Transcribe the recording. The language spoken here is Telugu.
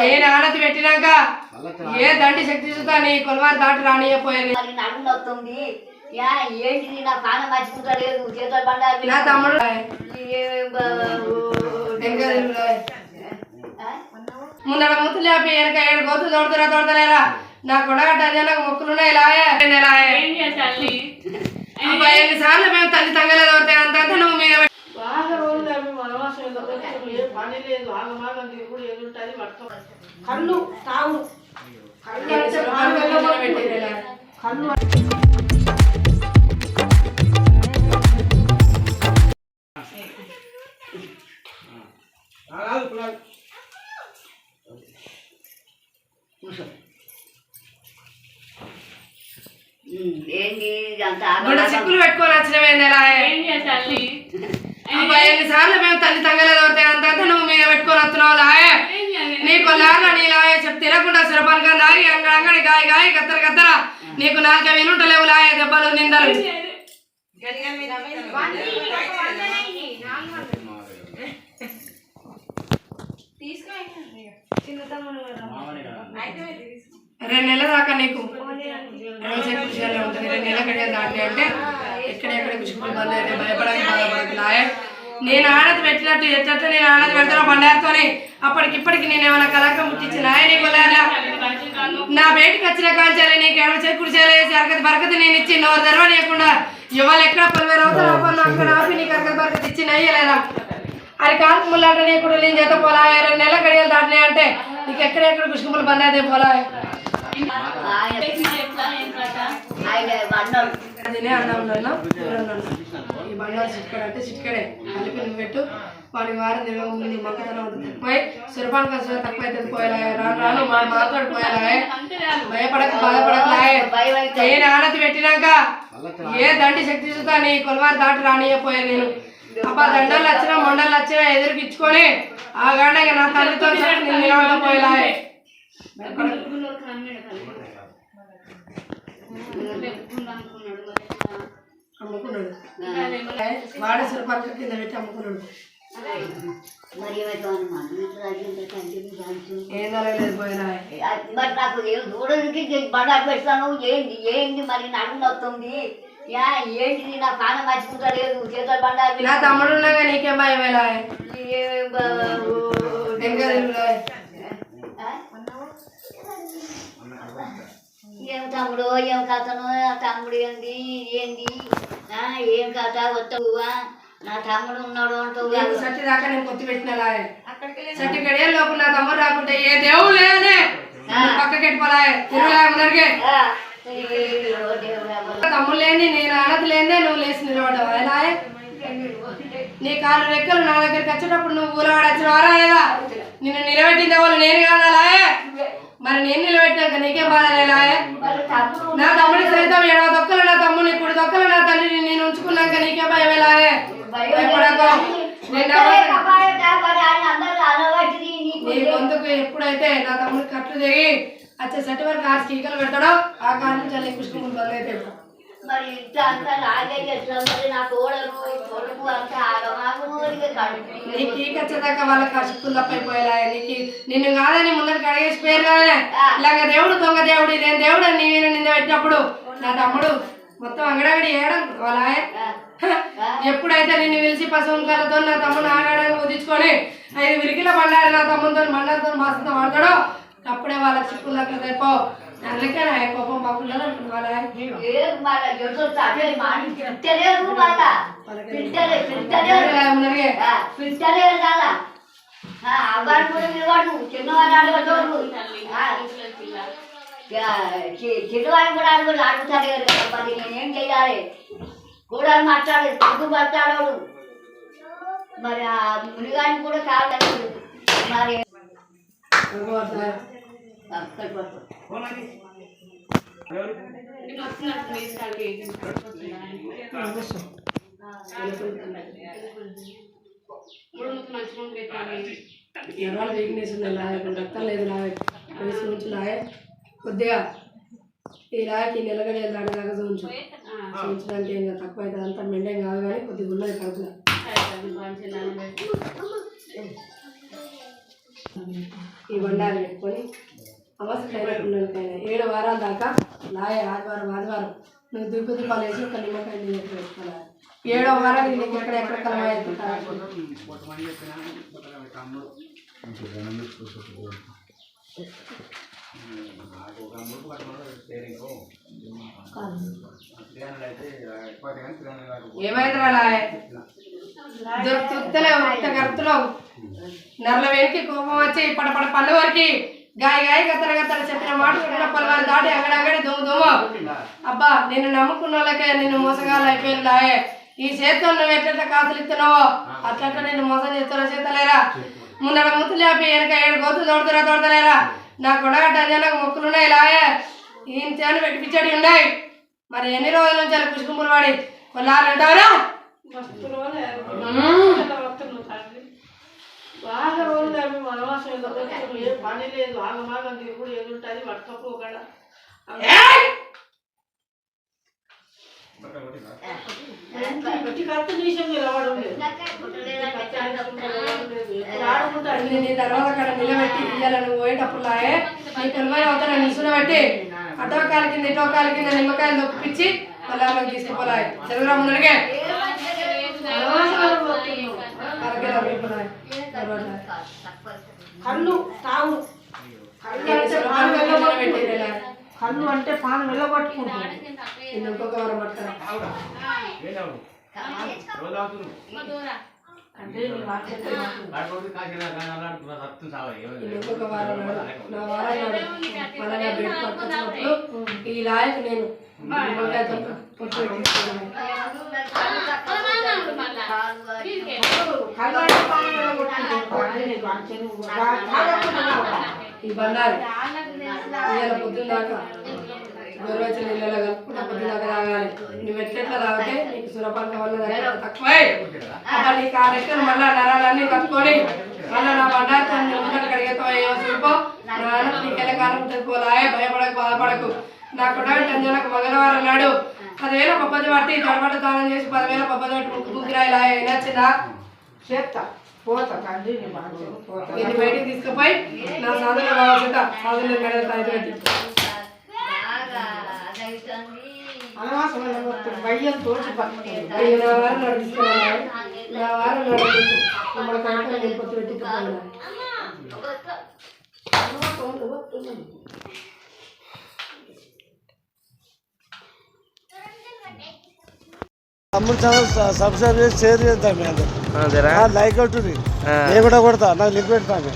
నేను ఆనతి పెట్టినాక ఏ దండి శక్తి చూస్తా నీ కొలవారు దాటి రానియపోయాను యా ఏంటిది? నా పానం మర్చిపోతలేదు చేతులు నా తమ్ముడు? ముందర మూతులు లేపి వెనక ఏడు గోతులు తోడుతురా తోడతలేరా? నా కొడగట్ట అదే నాకు మొక్కులున్నాయి ఇలాగే. ఇలాగే అబ్బా, ఎన్నిసార్లు మేము తల్లి అవుతాయి అంత నువ్వు మీద బాగా రోజులు అవి ఏ పని లేదు. ఆగమాగం తిరుగుడు ఎదురుంటుంది పట్టుకో. కళ్ళు అంటే కళ్ళు గుడ్డ చిక్కులు పెట్టుకొని వచ్చినవేంది ఇలాగే అబ్బా, ఎన్నిసార్లు మేము తల్లి తంగలేదు అవుతాయి అంత నువ్వు మీద పెట్టుకొని వస్తున్నావు లాయే నీకు లాగా నీ లాయే చెప్తే తినకుండా సురపానకం దాగి అంగడి అంగడి గాయ గాయ కత్తర కత్తర నీకు నాలుక వినుంటలేవు లాయే దెబ్బలు నిందలు. రెండు నెలల దాకా నీకు. వ్యవసాయ కృషిగానే ఉంటుంది. నేను నెలల కడిగా దాటి అంటే ఎక్కడెక్కడ కృషికులు బంద్ భయపడానికి భయపడక నేను ఆనతి పెట్టినట్టు ఎట్లట్టు నేను ఆనంద పెడతాను బండారుతోని అప్పటికి ఇప్పటికి నేను ఏమైనా కలకం ముట్టించిన. ఆయన కొలారా నా బయటకు వచ్చిన కాల్చాలి నీకు ఎడమ చెక్కుడు చేయలేదు అరకతి బరకతి నేను ఇచ్చి నోరు లేకుండా ఇవాళ ఎక్కడ పలువేరు అవుతారు అప్పుడు అక్కడ ఆపి నీకు అరకతి బరకతి ఇచ్చిన అయ్యలేదా అది కాల్పు ముళ్ళంటే నీకు కూడా నేను చేత పోలా. రెండు నెలల గడియలు దాటినాయి అంటే నీకు ఎక్కడెక్కడ కుష్కుములు బందాదే పోలా? ఆయన ఆయన బండలు అదినే అన్నం నాన్న ఈ చిట్కడ అంటే చిట్కడే. కలిపి నువ్వు పెట్టు. వాడి వారం తక్కువై. తక్కువ అయితే పోయేలా రాను రాను మా మాతోడు పోయేలా భయపడక బాధపడకలాయే భయం అయితే నేను ఆనతి పెట్టినాక ఏ దండి శక్తి చూస్తా నీ కొలవారు దాటి రానియపోయా నేను. అబ్బా దండలు వచ్చినా మొండలు వచ్చినా ఎదురుకిచ్చుకొని ఆ గంట నా తల్లితో నిలబడకపోయేలా అమ్ముకున్నాడు. వాడే సురపాన్ కింద పెట్టి అమ్ముకున్నాడు. మరి నాకు పెడతాను ఏంటి ఏంటి మరి నడుము నొస్తుంది యా ఏంటిది? నా పానం మర్చిపోతలేదు. చేతులు బండారు నా తమ్ముడు ఉన్నాగా నీకేం భయం ఎలా ఏ- వెనక తిరుగులా? ఆ? ఏం తమ్ముడు ఏం కథను ఆ తమ్ముడు ఏంది ఏంది? ఆ, ఏం కథ? వస్తావువా నా తమ్ముడు ఉన్నాడు నీకు సట్టి దాకా నేను కొత్తి పెట్టిన సట్టి గడియ లోపు నా తమ్ముడు రాకుంటే ఏ దేవుడు లేదనే పక్కకి ఎట్టుకోలే తిరుగులా ముందరికి ఆ, అయ్యో దేవుడా, నా తమ్ముడు లేని నేను అనది లేదే నువ్వు లేచి నిలబడ్డావు? ఎలా? నీ కాళ్ళు రెక్కలు నా దగ్గరికి వచ్చేటప్పుడు నువ్వు ఊరవాడు వచ్చినవారా లేదా నిన్ను నిలబెట్టింది ఎవరు? నేను కాదా? మరి నేను నిలబెట్టాక నీకేం బాధ లేలాయే నా తమ్ముడి సైతం ఎడవ దొక్కలు నా తమ్ముని ఇప్పుడు దొక్కలు నా తండ్రిని నేను ఉంచుకున్నాక నీకే భయం నీ గొంతుకు ఎప్పుడైతే నా తమ్ముడి కట్లు దిగి వచ్చే సెట్ వరకు ఆరు కీకలు పెడతాడో ఆ కారు నుంచి అన్ని పుష్పములు బదులైతే మరి ఇంత అంతా నాకే చేస్తాం మరి నా కోడలు కొడుకు అంతా ఆగమాగము ఇక కడుపు నీ కీకి వచ్చేదాకా వాళ్ళ కష్టం తప్పైపోయేలా నీకు నిన్ను కాదని ముందరికి అడిగేసి పేరు కాదే ఇలాగ దేవుడు దొంగ దేవుడు నేను దేవుడు అని నీ మీద నింద పెట్టినప్పుడు నా తమ్ముడు మొత్తం అంగడగడి ఏయడం వాళ్ళ ఎప్పుడైతే నిన్ను పిలిచి పశువుల కళ్ళతో నా తమ్ముడు ఆగాడని ఉదించుకొని ఐదు విరికిల బండారు నా తమ్ముతో బండారుతో మాసంతో వాడతాడో అప్పుడే వాళ్ళకి చిక్కులు దక్కలు తెప్పో అందుకే నా కోపం బాగుండాలి అనుకున్నా వాళ్ళ ఏం మళ్ళా కదా అబ్బాయి కూడా చిన్నవాడు అడగటోడు అడుగుడు అడుగుతాడు కదా మరి నేనేం చేయాలి కూడా మాట్లాడు పొద్దు పడతాడు మరి ఆ మునిగాని కూడా కాదు మరి అక్కడ పట్టు ఎవరు? వీక్నెస్ ఉంది లాయ రక్తం లేదు లాయ వయసు నుంచి లాయ కొద్దిగా ఈ లాయకి నెలగడే దాని దాకా ఉంచు చూపించడానికి ఇంకా తక్కువ అవుతుంది. అంత మెండేం కాదు కానీ కొద్దిగా ఉన్నది కడుపులో ఈ బండాలు ఏడు వారాల దాకా లాయ ఆదివారం ఆదివారం నువ్వు తిరుపతి దుబ్బాలు వేసి ఒక నిమ్మకాయ నీళ్ళు పెట్టుకోవాలి. ఏడో వారం నీకు ఎక్కడ ఎక్కడ కలవాయి ఏమైంది లాయ? దొరుకుతులే ఒక్క గడుతున్నావు నర్ల వెనక్కి కోపం వచ్చి పడపడ పళ్ళు వరకు గాయ గాయ గత్తర గత్తర చెప్పిన మాట చెప్పిన పలువారు దాటి అంగడి అంగడి దుమ్ము దుమ్ము అబ్బా నిన్ను నమ్ముకున్న వాళ్ళకే నిన్ను మోసగాళ్ళు అయిపోయింది లాయే ఈ చేతితో నువ్వు ఎట్లా కాసులు ఇస్తున్నావో అట్లా నేను మోసం చేస్తారో చేతలేరా ముందర మూతులు లేపి వెనక ఏడు గోతులు తోడుతురా తోడతలేరా నా కొడగడ్డ నాకు మొక్కులు ఉన్నాయి లాయే ఈయన చేను పెట్టిపించాడు ఉన్నాయి. మరి ఎన్ని రోజుల నుంచి అలా పుష్కుంపులు వాడి? కొల్లారంటారా వనవాసం వెళ్ళకపోతే ఏ పని లేదు ఆగమాగం తిరుగుడు ఎదుంటుంది పట్టుకపోగల ఏయ్! ప్రతి కత్తి నిమిషం నిలవడం లేదు తర్వాత అక్కడ నిలబెట్టి ఇయ్యాల నువ్వు పోయేటప్పుడు లాయే నీ కొలువై అవుతాను నిసున పెట్టి? అటో కాలు కింద ఇటో కాలు కింద నిమ్మకాయలు దొప్పించి మళ్ళీ ఆమెకు తీసుకుపోలాయి రవ్విపోలాయి కళ్ళు తాగు కళ్ళు అంటే పాలు వెళ్ళగొట్టుకుంటుంది కళ్ళు అంటే ఇంకొక పడతారా? నీ మాట చెప్పే మాట. ఇంకొక వారం నాడు నా వారం నాడు మళ్ళీ నా బెడ్ పట్టుకున్నప్పుడు ఈ లాయకు నేను కళ్ళు ఈ బండారు. ఇవాళ పొద్దున్న దాకా గొర్రెచ్చిన నీళ్ళలో కలుపుకుంటా పొద్దున్న దాకా తాగాలి. నువ్వు ఎట్లెట్లా తాగితే నీకు సురపాక వల్ల తక్కువై. అప్పుడు నీకు ఆ లెక్కలు మళ్ళా నరాలన్నీ కట్టుకొని మళ్ళా నా బండారుతో ముందర కడిగేతో చూపో నా అన్న నీకెళ్ళ కాలం ఉంటుంది పోలాయే భయపడకు బాధపడకు. నా కుటుంబం టెన్షన్లకు మంగళవారం నాడు పదివేల పప్పది పట్టి తడబట్ట దానం చేసి పదివేల పప్పది పట్టి ముక్కు ముగ్గురాయి లాయ నచ్చిందా? చేస్తా. ఇది బయటికి తీసుకుపోయి? నా సాధన సాధన మెడల్ తోచి నా వారం నా వారం నేను పొత్తు తమ్ముడు ఛానల్ సబ్స్క్రైబ్ చేసి షేర్ చేద్దాం మీ అదేరా లైక్ కొట్టుని నేను కూడా కొడతా. నాకు లింక్ పెడతాను